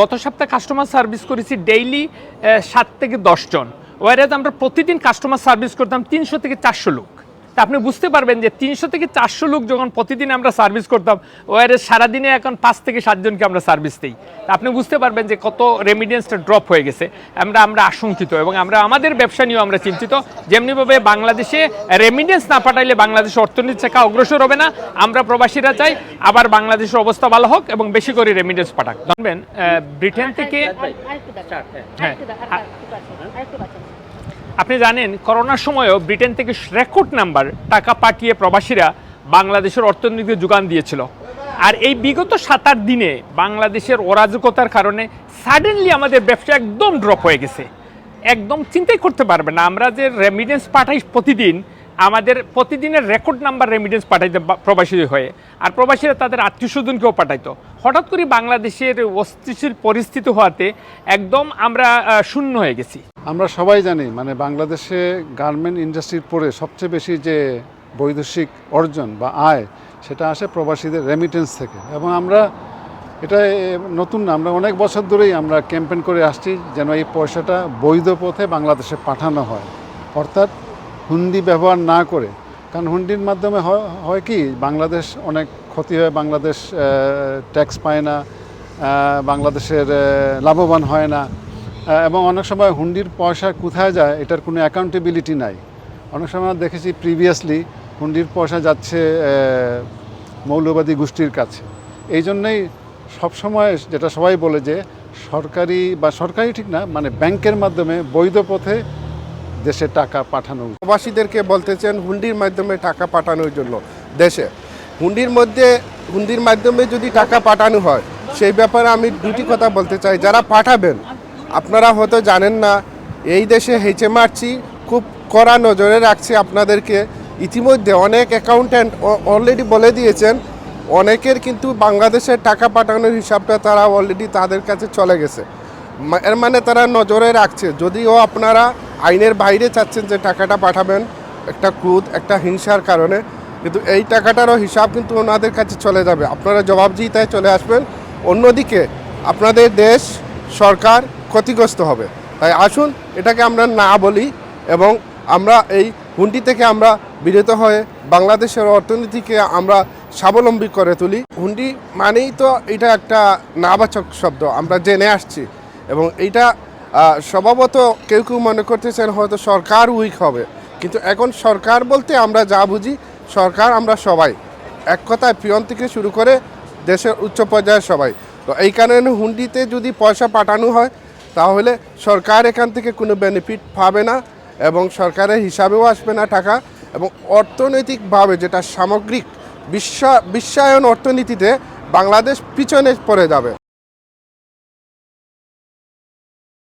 গত সপ্তাহে customer service করেছি ডেইলি সাত থেকে দশজন ওয়ারেজ আমরা প্রতিদিন কাস্টমার সার্ভিস করতাম তিনশো থেকে চারশো লোক। তা আপনি বুঝতে পারবেন যে তিনশো থেকে চারশো লোক যখন প্রতিদিন আমরা সার্ভিস করতাম ওয়ারেজ সারাদিনে এখন পাঁচ থেকে সাতজনকে আমরা সার্ভিস দিই। তা আপনি বুঝতে পারবেন যে কত রেমিডেন্সটা ড্রপ হয়ে গেছে। আমরা আমরা আশঙ্কিত এবং আমরা আমাদের ব্যবসা নিয়েও আমরা চিন্তিত। যেমনিভাবে বাংলাদেশে রেমিডেন্স না পাঠাইলে বাংলাদেশের অর্থনীতি চাকা অগ্রসর হবে না। আমরা প্রবাসীরা চাই আবার বাংলাদেশের অবস্থা ভালো হোক এবং বেশি করে রেমিডেন্স পাঠাক। জানবেন ব্রিটেন থেকে হ্যাঁ। আপনি জানেন করোনার সময়ও ব্রিটেন থেকে রেকর্ড নাম্বার টাকা পাঠিয়ে প্রবাসীরা বাংলাদেশের অর্থনীতিকে যোগান দিয়েছিল। আর এই বিগত সাত আট দিনে বাংলাদেশের অরাজকতার কারণে সাডেনলি আমাদের ব্যবসা একদম ড্রপ হয়ে গেছে। একদম চিন্তাই করতে পারবে না। আমরা যে রেমিডেন্স পাঠাই প্রতিদিন, আমাদের প্রতিদিনের রেকর্ড নাম্বার রেমিডেন্স পাঠাইতে প্রবাসী হয়ে। আর প্রবাসীরা তাদের আত্মীয় স্বজনকেও পাঠাইতো। হঠাৎ করে বাংলাদেশের অস্থিতিশীল পরিস্থিতি হওয়াতে একদম আমরা শূন্য হয়ে গেছি। আমরা সবাই জানি মানে বাংলাদেশে গার্মেন্ট ইন্ডাস্ট্রির পরে সবচেয়ে বেশি যে বৈদেশিক অর্জন বা আয়, সেটা আসে প্রবাসীদের রেমিটেন্স থেকে। এবং আমরা এটা নতুন না, আমরা অনেক বছর ধরেই আমরা ক্যাম্পেন করে আসছি যেন এই পয়সাটা বৈধ পথে বাংলাদেশে পাঠানো হয়। অর্থাৎ হুন্ডি ব্যবহার না করে। কারণ হুন্ডির মাধ্যমে হয় কি, বাংলাদেশ অনেক ক্ষতি হয়, বাংলাদেশ ট্যাক্স পায় না বাংলাদেশের লাভবান হয় না। এবং অনেক সময় হুন্ডির পয়সা কোথায় যায়, এটার কোনো অ্যাকাউন্টেবিলিটি নাই। অনেক সময় দেখেছি প্রিভিয়াসলি হুন্ডির পয়সা যাচ্ছে মৌলবাদী গোষ্ঠীর কাছে। এই জন্যই সবসময় যেটা সবাই বলে যে সরকারি বা সরকারি ঠিক না মানে ব্যাংকের মাধ্যমে বৈধ পথে দেশে টাকা পাঠানো। প্রবাসীদেরকে বলতেছেন হুন্ডির মাধ্যমে টাকা পাঠানোর জন্য দেশে। হুন্ডির মধ্যে, হুন্ডির মাধ্যমে যদি টাকা পাঠানো হয়, সেই ব্যাপারে আমি দুটি কথা বলতে চাই। যারা পাঠাবেন আপনারা হয়তো জানেন না, এই দেশে হেঁচে মারছি খুব কড়া নজরে রাখছি আপনাদেরকে। ইতিমধ্যে অনেক অ্যাকাউন্ট্যান্ট অলরেডি বলে দিয়েছেন, অনেকের কিন্তু বাংলাদেশের টাকা পাঠানোর হিসাবটা তারা অলরেডি তাদের কাছে চলে গেছে। এর মানে তারা নজরে রাখছে, যদিও আপনারা আইনের বাইরে চাচ্ছেন যে টাকাটা পাঠাবেন, একটা ক্রোধ, একটা হিংসার কারণে, কিন্তু এই টাকাটারও হিসাব কিন্তু ওনাদের কাছে চলে যাবে। আপনারা জবাবদিহিতায় চলে আসবেন। অন্যদিকে, আপনাদের দেশ, সরকার ক্ষতিগ্রস্ত হবে। তাই আসুন এটাকে আমরা না বলি এবং আমরা এই হুন্ডি থেকে আমরা বিরত হয়ে বাংলাদেশের অর্থনীতিকে আমরা স্বাবলম্বী করে তুলি। হুন্ডি মানেই তো এটা একটা নাবাচক শব্দ, আমরা জেনে আসছি। এবং এইটা স্বভাবত কেউ কেউ মনে করতেছেন হয়তো সরকার উইক হবে। কিন্তু এখন সরকার বলতে আমরা যা বুঝি, সরকার আমরা সবাই। এক কথায় পিয়ন থেকে শুরু করে দেশের উচ্চ পর্যায়ের সবাই। তো এই কারণে হুন্ডিতে যদি পয়সা পাঠানো হয় তাহলে সরকার এখান থেকে কোনো বেনিফিট পাবে না এবং সরকারের হিসাবেও আসবে না টাকা এবং অর্থনৈতিকভাবে যেটা সামগ্রিক বিশ্ব বিশ্বায়ন অর্থনীতিতে বাংলাদেশ পিছনে পড়ে যাবে।